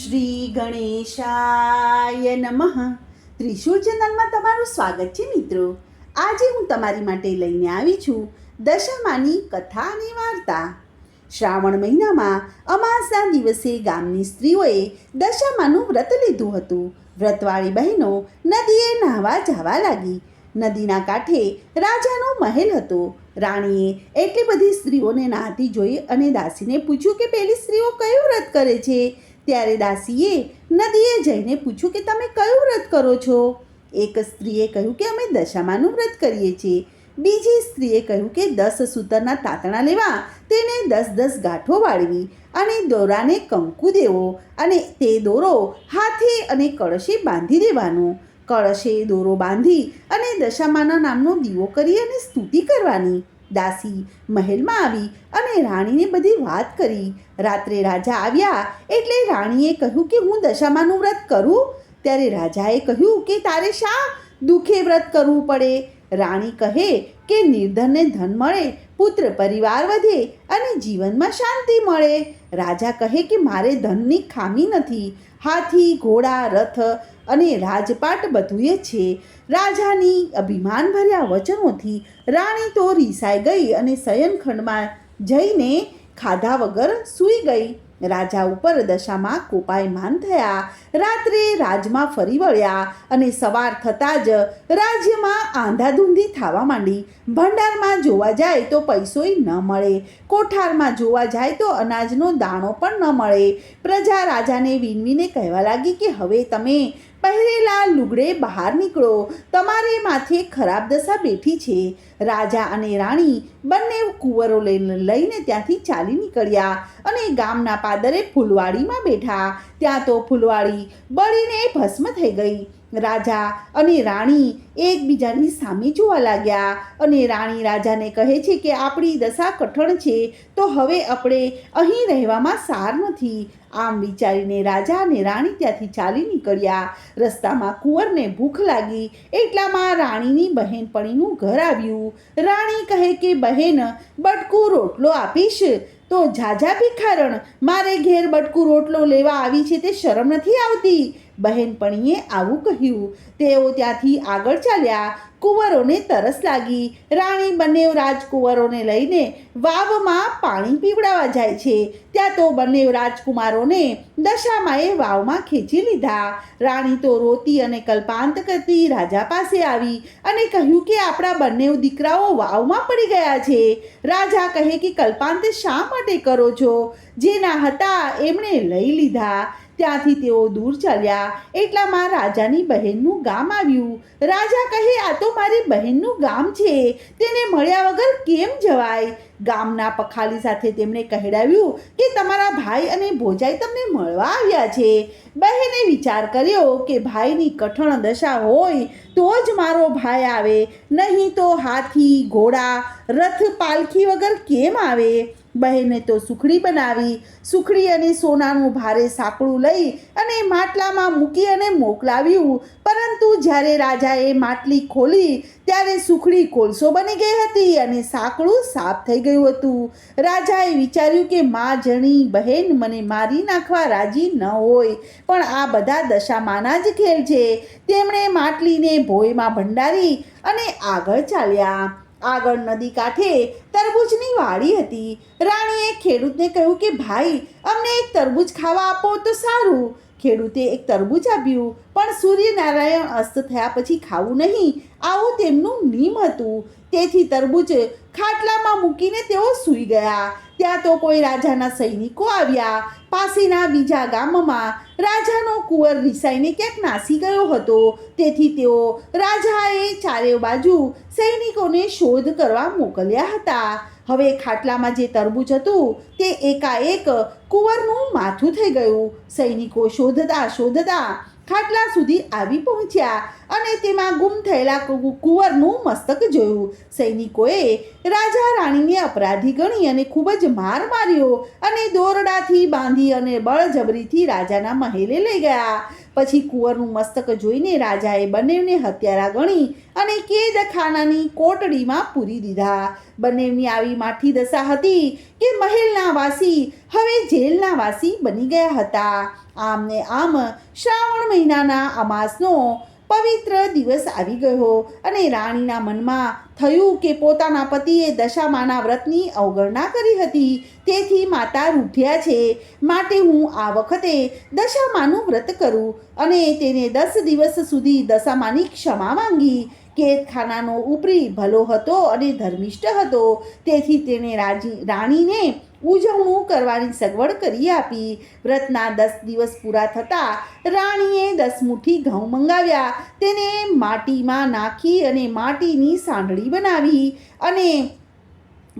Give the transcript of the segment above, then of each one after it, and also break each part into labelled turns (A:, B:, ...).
A: શ્રી ગણેશાય નમઃ. ત્રિશુળ ચેનલમાં તમારું સ્વાગત છે મિત્રો. આજે હું તમારી માટે લઈને આવી છું દશામાની કથા અને વાર્તા. શ્રાવણ મહિનામાં અમાસના દિવસે ગામની સ્ત્રીઓએ દશામાનું વ્રત લીધું હતું. વ્રતવાળી બહેનો નદીએ નાહવા જવા લાગી. નદીના કાંઠે રાજાનો મહેલ હતો. રાણીએ એટલી બધી સ્ત્રીઓને નાહતી જોઈ અને દાસીને પૂછ્યું કે, પેલી સ્ત્રીઓ કયું વ્રત કરે છે? ત્યારે દાસીએ નદીએ જઈને પૂછ્યું કે તમે કયું વ્રત કરો છો? એક સ્ત્રીએ કહ્યું કે અમે દશામાનું વ્રત કરીએ છીએ. બીજી સ્ત્રીએ કહ્યું કે દસ સૂતરના તાતણા લેવા, તેને દસ દસ ગાંઠો વાળવી અને દોરાને કંકુ દેવો અને તે દોરો હાથે અને કળશે બાંધી દેવાનો. કળશે દોરો બાંધી અને દશામાના નામનો દીવો કરી અને સ્તુતિ કરવાની. દાસી મહેલમાં આવી અને રાણીને બધી વાત કરી. રાત્રે રાજા આવ્યા એટલે રાણીએ કહ્યું કે હું દશામાનું વ્રત કરું? ત્યારે રાજાએ કહ્યું કે તારે શા દુઃખે વ્રત કરવું પડે? રાણી કહે કે નિર્ધનને ધન મળે, પુત્ર પરિવાર વધે અને જીવનમાં શાંતિ મળે. રાજા કહે કે મારે ધનની ખામી નથી. હાથી, ઘોડા, રથ અને રાજપાટ બધુંય છે. રાજાની અભિમાનભર્યા વચનોથી રાણી તો રીસાઈ ગઈ અને શયનખંડમાં જઈને ખાધા વગર સૂઈ ગઈ. રાજા ઉપર દશામાં કોપાયમાન થયા. રાત્રે રાજમાં ફરી વળ્યા અને સવાર થતાં જ રાજ્યમાં આંધાધૂંધી થવા માંડી. ભંડારમાં જોવા જાય તો પૈસોય ન મળે. કોઠારમાં જોવા જાય તો અનાજનો દાણો પણ ન મળે. પ્રજા રાજાને વિનવીને કહેવા લાગી કે હવે તમે પહેરેલા લુગડે બહાર નીકળો. તમારે માથે ખરાબ દશા બેઠી છે. રાજા અને રાણી બંને કુંવરો લઈને ત્યાંથી ચાલી નીકળ્યા અને ગામના પાદરે ફૂલવાડીમાં બેઠા. ત્યાં તો ફૂલવાડી બળીને ભસ્મ થઈ ગઈ. રાજા અને રાણી એકબીજાની સામે જોવા લાગ્યા અને રાણી રાજાને કહે છે કે આપણી દશા કઠણ છે, તો હવે આપણે અહીં રહેવામાં સાર નથી. આમ વિચારીને રાજા અને રાણી ત્યાંથી ચાલી નીકળ્યા. રસ્તામાં કુંવરને ભૂખ લાગી, એટલામાં રાણીની બહેનપણીનું ઘર આવ્યું. રાણી કહે કે, બહેન, બટકું રોટલો આપીશ? તો ઝાઝા ભિખારણ, મારે ઘેર બટકું રોટલો લેવા આવી છે તે શરમ નથી આવતી. બહેનપણીએ આવું કહ્યું. તેઓ ત્યાંથી આગળ ચાલ્યા કુંવરોને તરસ લાગી. રાણી બંને રાજકુંવરોને લઈને વાવમાં પાણી પીવડાવવા જાય છે. ત્યાં તો બંને રાજકુમારોને દશામાએ વાવમાં ખેંચી લીધા. રાણી તો રોતી અને કલ્પાંત કરતી રાજા પાસે આવી અને કહ્યું કે આપણા બંને દીકરાઓ વાવમાં પડી ગયા છે. રાજા કહે કે, કલ્પાંત, શા માટે કરો છો? જેના હતા એમણે લઈ લીધા. ત્યાંથી તેઓ દૂર ચાલ્યા. એટલામાં રાજાની બહેનનું ગામ આવ્યું. રાજા કહે, આ તો મારી બહેનનું ગામ છે. તેને મળ્યા વગર કેમ જવાય? ગામના પખાલી સાથે તેમણે કહેડાવ્યું કે તમારા ભાઈ અને ભોજાઈ તમને મળવા આવ્યા છે. બહેને વિચાર કર્યો કે ભાઈની કઠણ દશા હોય તો જ મારો ભાઈ આવે. નહીં તો હાથી, ઘોડા રથ પાલખી વગર કેમ આવે? બહેને તો સુખડી બનાવી, સુખડી અને સોનાનું ભારે સાંકળું લઈ અને માટલામાં મૂકી અને મોકલાવ્યું. પરંતુ જ્યારે રાજાએ માટલી ખોલી, ત્યારે સુખડી કોલસો બની ગઈ હતી અને સાંકળું સાફ થઈ ગયું હતું. રાજાએ વિચાર્યું કે મા જણી બહેન, મને મારી નાખવા રાજી ન હોય. પણ આ બધા દશામાના જ ખેલ છે. તેમણે માટલીને ભોયમાં ભંડારી અને આગળ ચાલ્યા. આગળ નદી કાંઠે તરબૂચની વાડી હતી. રાણીએ ખેડૂતને કહ્યું કે, ભાઈ, અમને એક તરબૂચ ખાવા આપો તો સારું. ખેડૂતે એક તરબૂચ આપ્યું, પણ સૂર્યનારાયણ અસ્ત થયા પછી ખાવું નહીં. આવું તેમનું નિયમ હતું. તેથી તરબૂચ ખાટલામાં મૂકીને તેઓ સૂઈ ગયા. ત્યાં તો કોઈ રાજાના સૈનિકો આવ્યા. પાસેના બીજા ગામમાં રાજાનો કુંવર રિસાઈને ક્યાંક નાસી ગયો હતો. તેથી તેઓ રાજાએ ચારે બાજુ સૈનિકોને શોધ કરવા મોકલ્યા હતા. હવે ખાટલામાં જે તરબૂચ હતું, તે એકાએક કુંવરનું માથું થઈ ગયું. સૈનિકો શોધતા શોધતા ખાટલા સુધી આવી પહોંચ્યા અને તેમાં ગુમ થયેલા કુંવરનું મસ્તક જોયું. સૈનિકોએ રાજા રાણીને અપરાધી ગણી અને ખૂબ જ માર માર્યો અને દોરડાથી બાંધી અને બળજબરીથી રાજાના મહેલે લઈ ગયા. પછી કુંવરનું મસ્તક જોઈને રાજાએ બંનેવને હત્યારા ગણી અને કેદખાનાની કોટડીમાં પૂરી દીધા. બંનેવની આવી માઠી દશા હતી કે મહેલના વાસી હવે જેલના વાસી બની ગયા હતા. આમને આમ શ્રાવણ મહિનાના અમાસનો પવિત્ર દિવસ આવી ગયો અને રાણીના મનમાં થયું કે પોતાના પતિએ દશામાના વ્રતની અવગણના કરી હતી. તેથી માતા રૂઠ્યા છે, માટે હું આ વખતે દશામાનું વ્રત કરું અને તેને દસ દિવસ સુધી દશામાની ક્ષમા માંગી. કેદખાનાનો ઉપરી ભલો હતો અને ધર્મિષ્ઠ હતો. તેથી તેણે રાજી, રાણીને ઉજવણું કરવાની સગવડ કરી આપી. વ્રતના દસ દિવસ પૂરા થતાં રાણીએ દસ મુઠ્ઠી ઘઉં મંગાવ્યા. તેને માટીમાં નાખી અને માટીની સાંડળી બનાવી અને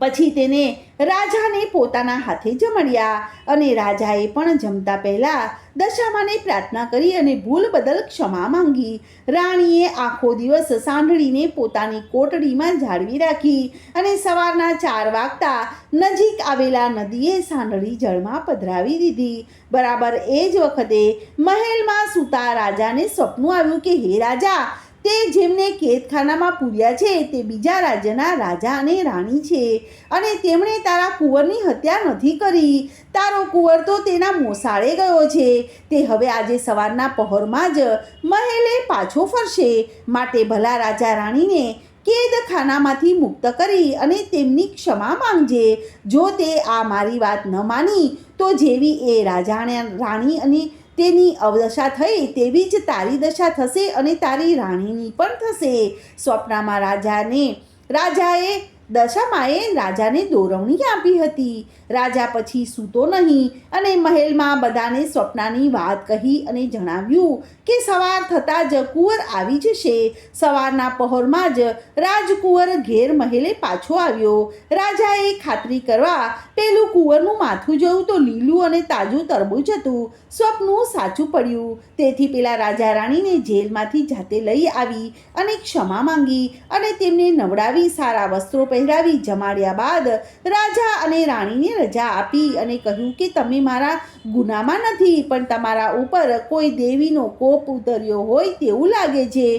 A: પછી તેને રાજાને પોતાના હાથે જમડ્યા અને રાજાએ પણ જમતા પહેલાં દશામાને પ્રાર્થના કરી અને ભૂલ બદલ ક્ષમા માંગી. રાણીએ આખો દિવસ સાંભળીને પોતાની કોટડીમાં જાળવી રાખી અને સવારના ચાર વાગતા નજીક આવેલા નદીએ સાંડળી જળમાં પધરાવી દીધી. બરાબર એ જ વખતે મહેલમાં સૂતા રાજાને સપનું આવ્યું કે, હે રાજા તે જેમને કેદખાનામાં પૂર્યા છે, તે બીજા રાજ્યના રાજા અને રાણી છે. અને તેમણે તારા કુંવરની હત્યા નથી કરી. તારો કુંવર તો તેના મોસાળે ગયો છે. તે હવે આજે સવારના પહોરમાં જ મહેલે પાછો ફરશે. માટે ભલા રાજા રાણીને કેદખાનામાંથી મુક્ત કરી અને તેમની ક્ષમા માંગજે. જો તે આ મારી વાત ન માની, તો જેવી એ રાજાને રાણી અને તેની અવદશા થઈ તેવી જ તારી દશા થશે અને તારી રાણીની પણ થશે. સ્વપ્નમાં રાજાને, રાજાએ દશામાએ રાજાને દોરવણી આપી હતી. રાજા પછી સૂતો નહીં અને મહેલમાં બધાને સ્વપ્નાની વાત કહી અને જણાવ્યું કે સવાર થતાં જ કુંવર આવી જશે. સવારના પહોરમાં જ રાજકુંવર ઘેર મહેલે પાછો આવ્યો. રાજાએ ખાતરી કરવા પેલું કુંવરનું માથું જોયું તો લીલું અને તાજું તરબૂચ હતું. સ્વપ્નું સાચું પડ્યું. તેથી પેલા રાજા રાણીને જેલમાંથી જાતે લઈ આવી અને ક્ષમા માંગી અને તેમને નવડાવી સારા વસ્ત્રો પહેરાવી જમાડ્યા બાદ રાજા અને રાણીને રજા આપી અને કહ્યું કે તમે મારા ગુનામાં નથી, પણ તમારા ઉપર કોઈ દેવીનો કોપ ઉતર્યો હોય તેવું લાગે છે.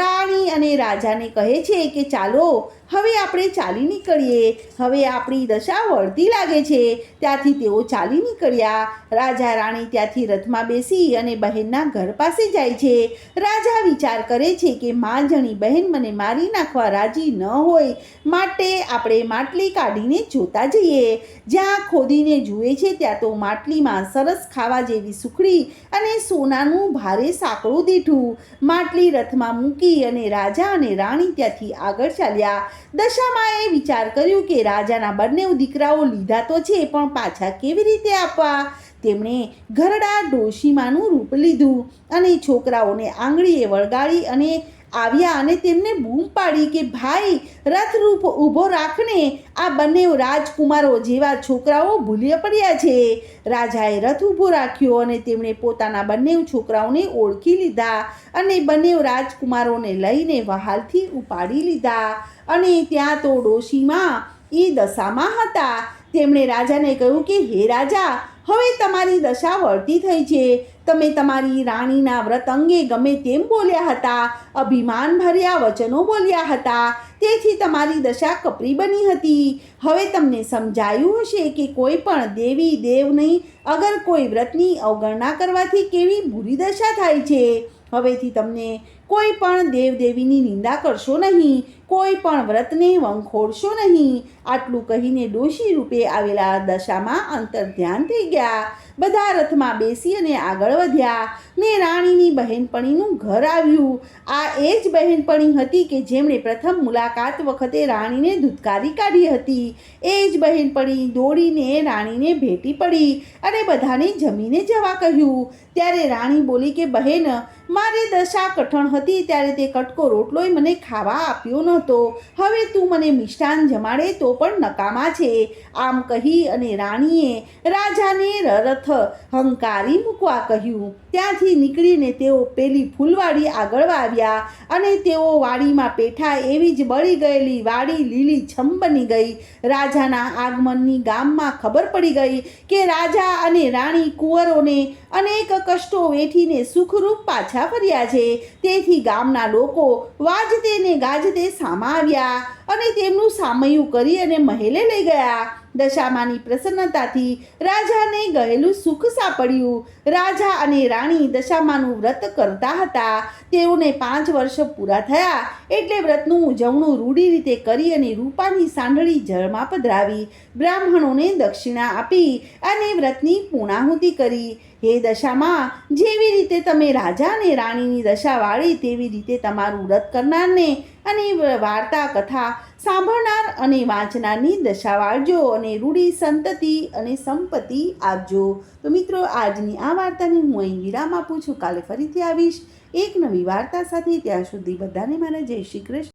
A: રાણી અને રાજાને કહે છે કે ચાલો, હવે આપણે ચાલી નીકળીએ. હવે આપણી દશા વળતી લાગે છે. ત્યાંથી તેઓ ચાલી નીકળ્યા. રાજા રાણી ત્યાંથી રથમાં બેસી અને બહેનના ઘર પાસે જાય છે. રાજા વિચાર કરે છે કે, મા જણી બહેન, મને મારી નાખવા રાજી ન હોય. માટે આપણે માટલી કાઢીને જોતા જઈએ. જ્યાં ખોદીને જુએ છે ત્યાં તો માટલીમાં સરસ ખાવા જેવી સુખડી અને સોનાનું ભારે સાંકળું દીઠું. માટલી રથમાં મૂકી અને રાજા અને રાણી ત્યાંથી આગળ ચાલ્યા. દશામાએ વિચાર કર્યો કે રાજાના બંને દીકરાઓ લીધા તો છે, પણ પાછા કેવી રીતે આપવા? તેમણે ઘરડા ડોશીમાનું રૂપ લીધું અને છોકરાઓને આંગળીએ વળગાડી અને આવ્યા અને તેમને બૂમ પાડી કે, ભાઈ, રથરૂપ ઊભો રાખને. આ બંને રાજકુમારો જેવા છોકરાઓ ભૂલ્યા પડ્યા છે. રાજાએ રથ ઊભો રાખ્યો અને તેમણે પોતાના બંને છોકરાઓને ઓળખી લીધા અને બંને રાજકુમારોને લઈને વહાલથી ઉપાડી લીધા. અને ત્યાં તો ડોશીમાં એ દશામાં હતા. તેમણે રાજાને કહ્યું કે, હે રાજા, હવે તમારી દશા વળતી થઈ છે. તમે તમારી રાણીના વ્રત અંગે ગમે તેમ બોલ્યા હતા, અભિમાન ભર્યા વચનો બોલ્યા હતા. તેથી તમારી દશા કપરી બની હતી. હવે તમને સમજાયું હશે કે કોઈ પણ દેવી દેવ નહીં અગર કોઈ વ્રતની અવગણના કરવાથી કેવી બુરી દશા થાય છે. હવેથી તમને કોઈ પણ દેવદેવીની નિંદા કરશો નહીં, કોઈ પણ વ્રતને વંખોડશો નહીં. આટલું કહીને ડોશી રૂપે આવેલા દશામાં અંતર ધ્યાન થઈ ગયા. બધા રથમાં બેસી અને આગળ વધ્યા. ને રાણીની બહેનપણીનું ઘર આવ્યું. આ એ જ બહેનપણી હતી કે જેમણે પ્રથમ મુલાકાત વખતે રાણીને ધુતકારી કાઢી હતી. એ જ બહેનપણી દોડીને રાણીને ભેટી પડી અને બધાને જમીને જવા કહ્યું. ત્યારે રાણી બોલી કે, બહેન, મારી દશા કઠણ હતી ત્યારે તે કટકો રોટલોય મને ખાવા આપ્યો નહોતો. હવે તું મને મિષ્ટાન જમાડે તો પણ નકામા છે. આમ કહી અને રાણીએ રાજાને રથ હંકારી મૂકવા કહ્યું. ત્યાંથી નીકળીને તેઓ પેલી ફૂલવાડી આગળ આવ્યા અને તેઓ વાડીમાં પેઠા એવી જ બળી ગયેલી વાડી લીલી છમ બની ગઈ. રાજાના આગમનની ગામમાં ખબર પડી ગઈ કે રાજા અને રાણી કુંવરોને અનેક કષ્ટો વેઠીને સુખરૂપ પાછા ફર્યા છે. તેથી ગામના લોકો વાજતે ને ગાજતે સામા આવ્યા અને તેમનું સામયું કરી અને મહેલે લઈ ગયા. દશામાની પ્રસન્નતાથી રાજાને ગયેલું સુખ સાંપડ્યું. રાજા અને રાણી દશામાનું વ્રત કરતા હતા. તેઓને પાંચ વર્ષ પૂરા થયા. એટલે વ્રતનું ઉજવણું રૂઢી રીતે કરી અને રૂપાની સાંડળી જળમાં પધરાવી. બ્રાહ્મણોને દક્ષિણા આપી અને વ્રતની પૂર્ણાહુતિ કરી. હે દશામાં, જેવી રીતે તમે રાજા અને રાણીની દશા વાળી તેવી રીતે તમારું વ્રત કરનારને અને વાર્તા, કથા સાંભળનાર અને વાંચનારની દશા વાળજો અને રૂઢી, સંતતિ અને સંપત્તિ આપજો. તો મિત્રો, આજની આ વાર્તાને હું અહીં વિરામ આપું છું. કાલે ફરીથી આવીશ એક નવી વાર્તા સાથે. ત્યાં સુધી બધાને મારા જય શ્રી કૃષ્ણ.